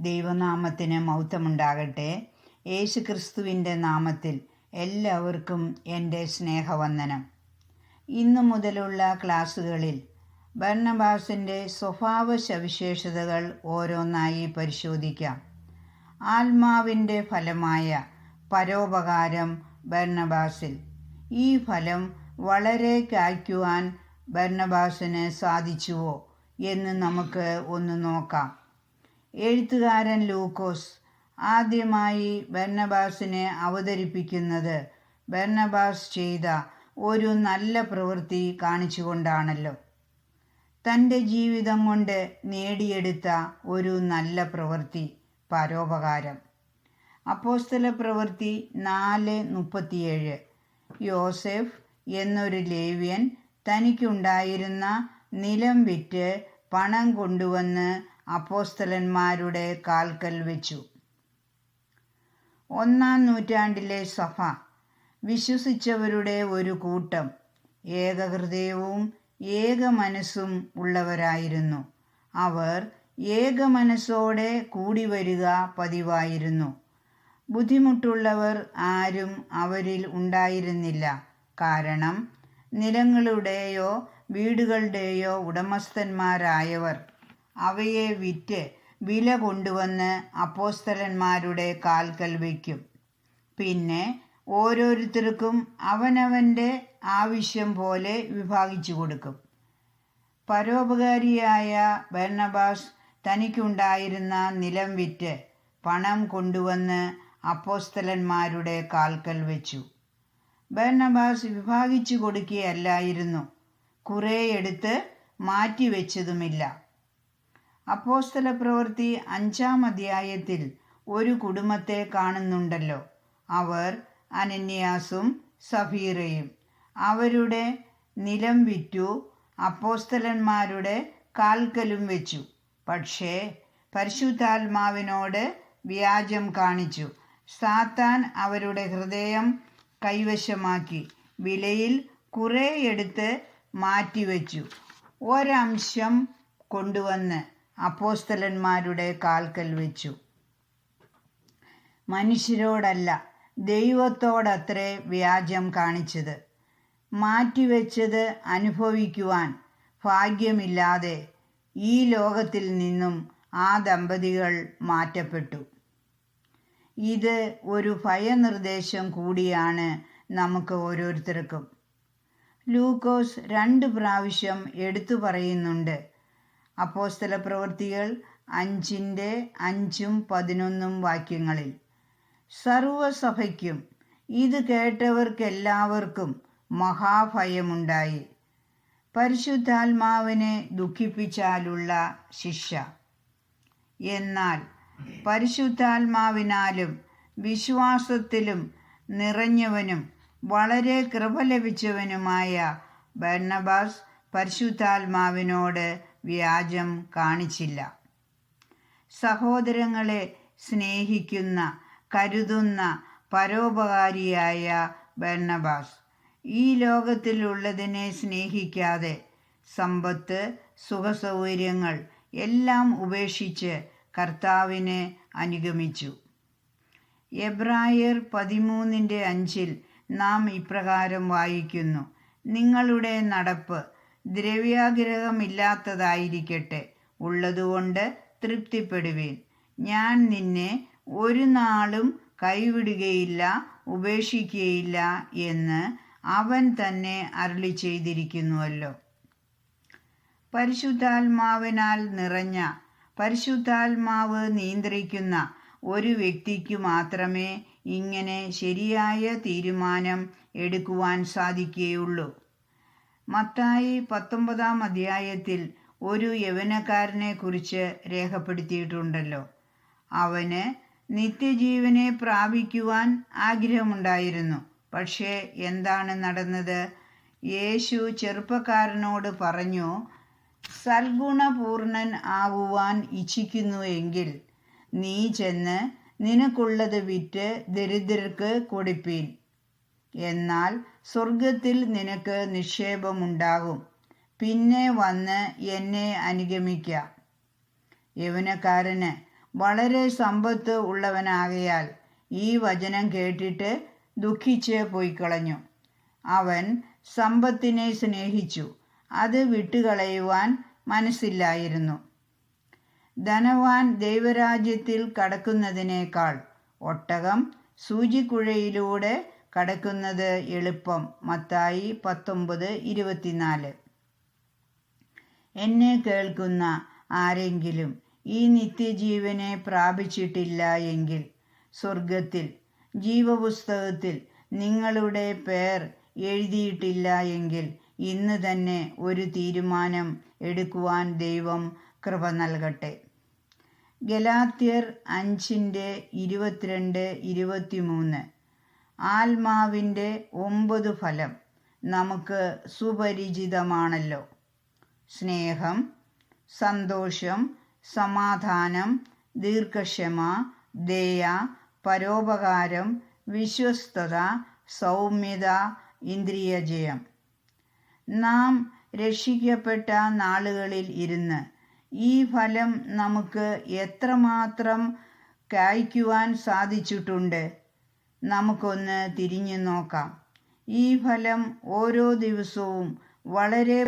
ദൈവനാമത്തിന് മൗത്തമുണ്ടാകട്ടെ. യേശു ക്രിസ്തുവിന്റെ നാമത്തിൽ എല്ലാവർക്കും എന്റെ സ്നേഹവന്ദനം. ഇന്നു മുതലുള്ള ക്ലാസ്സുകളിൽ ബർണബാസിന്റെ സ്വഭാവ സവിശേഷതകൾ ഓരോന്നായി പരിശോധിക്കാം. ആത്മാവിന്റെ ഫലമായ പരോപകാരം ബർണബാസിൽ. ഈ ഫലം വളരെ കായ്ക്കുവാൻ ബർണബാസിന് സാധിച്ചുവോ എന്ന് നമുക്ക് ഒന്ന് നോക്കാം. എഴുത്തുകാരൻ ലൂക്കോസ് ആദ്യമായി ബർണബാസിനെ അവതരിപ്പിക്കുന്നത് ബർണബാസ് ചെയ്ത ഒരു നല്ല പ്രവൃത്തി കാണിച്ചുകൊണ്ടാണല്ലോ. തന്റെ ജീവിതം കൊണ്ട് നേടിയെടുത്ത ഒരു നല്ല പ്രവൃത്തി പരോപകാരം. അപ്പോസ്തല പ്രവൃത്തി നാല് മുപ്പത്തിയേഴ്. യോസെഫ് എന്നൊരു ലേവ്യൻ തനിക്കുണ്ടായിരുന്ന നിലം വിറ്റ് പണം കൊണ്ടുവന്ന് അപ്പോസ്തലന്മാരുടെ കാൽക്കൽ വെച്ചു. ഒന്നാം നൂറ്റാണ്ടിലെ സഭ വിശ്വസിച്ചവരുടെ ഒരു കൂട്ടം ഏകഹൃദയവും ഏക മനസ്സും ഉള്ളവരായിരുന്നു. അവർ ഏക മനസ്സോടെ കൂടി വരിക പതിവായിരുന്നു. ബുദ്ധിമുട്ടുള്ളവർ ആരും അവരിൽ ഉണ്ടായിരുന്നില്ല. കാരണം നിലങ്ങളുടെയോ വീടുകളുടെയോ ഉടമസ്ഥന്മാരായവർ അവയെ വിറ്റ് വില കൊണ്ടുവന്ന് അപ്പോസ്തലന്മാരുടെ കാൽക്കൽ വയ്ക്കും. പിന്നെ ഓരോരുത്തർക്കും അവനവന്റെ ആവശ്യം പോലെ വിഭാഗിച്ചു കൊടുക്കും. പരോപകാരിയായ ബർണബാസ് തനിക്കുണ്ടായിരുന്ന നിലം വിറ്റ് പണം കൊണ്ടുവന്ന് അപ്പോസ്തലന്മാരുടെ കാൽക്കൽ വെച്ചു. ബർണബാസ് വിഭാഗിച്ചു കൊടുക്കുകയല്ലായിരുന്നു. കുറേ എടുത്ത് മാറ്റിവെച്ചതുമില്ല അപ്പോസ്തല പ്രവൃത്തി അഞ്ചാം അധ്യായത്തിൽ ഒരു കുടുംബത്തെ കാണുന്നുണ്ടല്ലോ. അവർ അനന്യാസും സഫീറയും. അവരുടെ നിലം വിറ്റു അപ്പോസ്തലന്മാരുടെ കാൽക്കലും വെച്ചു. പക്ഷേ പരിശുദ്ധാത്മാവിനോട് വ്യാജം കാണിച്ചു. സാത്താൻ അവരുടെ ഹൃദയം കൈവശമാക്കി വിലയിൽ കുറേ എടുത്ത് മാറ്റിവെച്ചു. ഒരംശം കൊണ്ടുവന്ന് അപ്പോസ്തലന്മാരുടെ കാൽക്കൽ വെച്ചു. മനുഷ്യരോടല്ല ദൈവത്തോടത്രേ വ്യാജം കാണിച്ചത്. മാറ്റിവെച്ചത് അനുഭവിക്കുവാൻ ഭാഗ്യമില്ലാതെ ഈ ലോകത്തിൽ നിന്നും ആ ദമ്പതികൾ മാറ്റപ്പെട്ടു. ഇത് ഒരു ഭയനിർദ്ദേശം കൂടിയാണ് നമുക്ക് ഓരോരുത്തർക്കും. ലൂക്കോസ് രണ്ട് പ്രാവശ്യം എടുത്തു പറയുന്നുണ്ട് അപ്പോസ്തല പ്രവൃത്തികൾ അഞ്ചിന്റെ അഞ്ചും പതിനൊന്നും വാക്യങ്ങളിൽ. സർവസഭയ്ക്കും ഇത് കേട്ടവർക്കെല്ലാവർക്കും മഹാഭയമുണ്ടായി. പരിശുദ്ധാത്മാവിനെ ദുഃഖിപ്പിച്ചാലുള്ള ശിക്ഷ. എന്നാൽ പരിശുദ്ധാത്മാവിനാലും വിശ്വാസത്തിലും നിറഞ്ഞവനും വളരെ കൃപ ലഭിച്ചവനുമായ ബർണബാസ് പരിശുദ്ധാത്മാവിനോട് വ്യാജം കാണിച്ചില്ല. സഹോദരങ്ങളെ സ്നേഹിക്കുന്ന കരുതുന്ന പരോപകാരിയായ ബർണബാസ് ഈ ലോകത്തിലുള്ളതിനെ സ്നേഹിക്കാതെ സമ്പത്ത് സുഖസൗകര്യങ്ങൾ എല്ലാം ഉപേക്ഷിച്ച് കർത്താവിനെ അനുഗമിച്ചു. എബ്രായർ പതിമൂന്നിന്റെ അഞ്ചിൽ നാം ഇപ്രകാരം വായിക്കുന്നു. നിങ്ങളുടെ നടപ്പ് ദ്രവ്യാഗ്രഹമില്ലാത്തതായിരിക്കട്ടെ ഉള്ളതുകൊണ്ട് തൃപ്തിപ്പെടുവീൻ. ഞാൻ നിന്നെ ഒരു നാളും കൈവിടുകയില്ല ഉപേക്ഷിക്കുകയില്ല എന്ന് അവൻ തന്നെ അരുളി ചെയ്തിരിക്കുന്നുവല്ലോ. പരിശുദ്ധാത്മാവിനാൽ നിറഞ്ഞ പരിശുദ്ധാത്മാവ് നിയന്ത്രിക്കുന്ന ഒരു വ്യക്തിക്ക് മാത്രമേ ഇങ്ങനെ ശരിയായ തീരുമാനം എടുക്കുവാൻ സാധിക്കുകയുള്ളൂ. മത്തായി പത്തൊമ്പതാം അധ്യായത്തിൽ ഒരു യവനക്കാരനെ കുറിച്ച് രേഖപ്പെടുത്തിയിട്ടുണ്ടല്ലോ. അവന് നിത്യജീവനെ പ്രാപിക്കുവാൻ ആഗ്രഹമുണ്ടായിരുന്നു. പക്ഷേ എന്താണ് നടന്നത്? യേശു ചെറുപ്പക്കാരനോട് പറഞ്ഞു സൽഗുണപൂർണൻ ആവുവാൻ ഇച്ഛിക്കുന്നുവെങ്കിൽ നീ ചെന്ന് നിനക്കുള്ളത് വിറ്റ് ദരിദ്രർക്ക് കൊടുപ്പീൻ. എന്നാൽ സ്വർഗത്തിൽ നിനക്ക് നിക്ഷേപമുണ്ടാകും. പിന്നെ വന്ന് എന്നെ അനുഗമിക്ക. യൗവനക്കാരന് വളരെ സമ്പത്ത് ഉള്ളവനാകയാൽ ഈ വചനം കേട്ടിട്ട് ദുഃഖിച്ച് പോയിക്കളഞ്ഞു. അവൻ സമ്പത്തിനെ സ്നേഹിച്ചു. അത് വിട്ടുകളയുവാൻ മനസ്സില്ലായിരുന്നു. ധനവാൻ ദൈവരാജ്യത്തിൽ കടക്കുന്നതിനേക്കാൾ ഒട്ടകം സൂചിക്കുഴയിലൂടെ കടക്കുന്നത് എളുപ്പം. മത്തായി പത്തൊമ്പത് ഇരുപത്തിനാല്. എന്നെ കേൾക്കുന്ന ആരെങ്കിലും ഈ നിത്യജീവനെ പ്രാപിച്ചിട്ടില്ല എങ്കിൽ സ്വർഗത്തിൽ ജീവപുസ്തകത്തിൽ നിങ്ങളുടെ പേർ എഴുതിയിട്ടില്ല എങ്കിൽ ഇന്ന് തന്നെ ഒരു തീരുമാനം എടുക്കുവാൻ ദൈവം കൃപ നൽകട്ടെ. ഗലാത്യർ അഞ്ചിന്റെ ഇരുപത്തിരണ്ട് ഇരുപത്തിമൂന്ന്. ആത്മാവിന്റെ ഒമ്പത് ഫലം നമുക്ക് സുപരിചിതമാണല്ലോ. സ്നേഹം സന്തോഷം സമാധാനം ദീർഘക്ഷമ ദയ പരോപകാരം വിശ്വസ്തത സൗമ്യത ഇന്ദ്രിയജയം. നാം രക്ഷിക്കപ്പെട്ട നാളുകളിൽ ഇരുന്ന് ഈ ഫലം നമുക്ക് എത്രമാത്രം കായ്ക്കുവാൻ സാധിച്ചിട്ടുണ്ട്? നമുക്കൊന്ന് തിരിഞ്ഞു നോക്കാം. ഈ ഫലം ഓരോ ദിവസവും വളരെ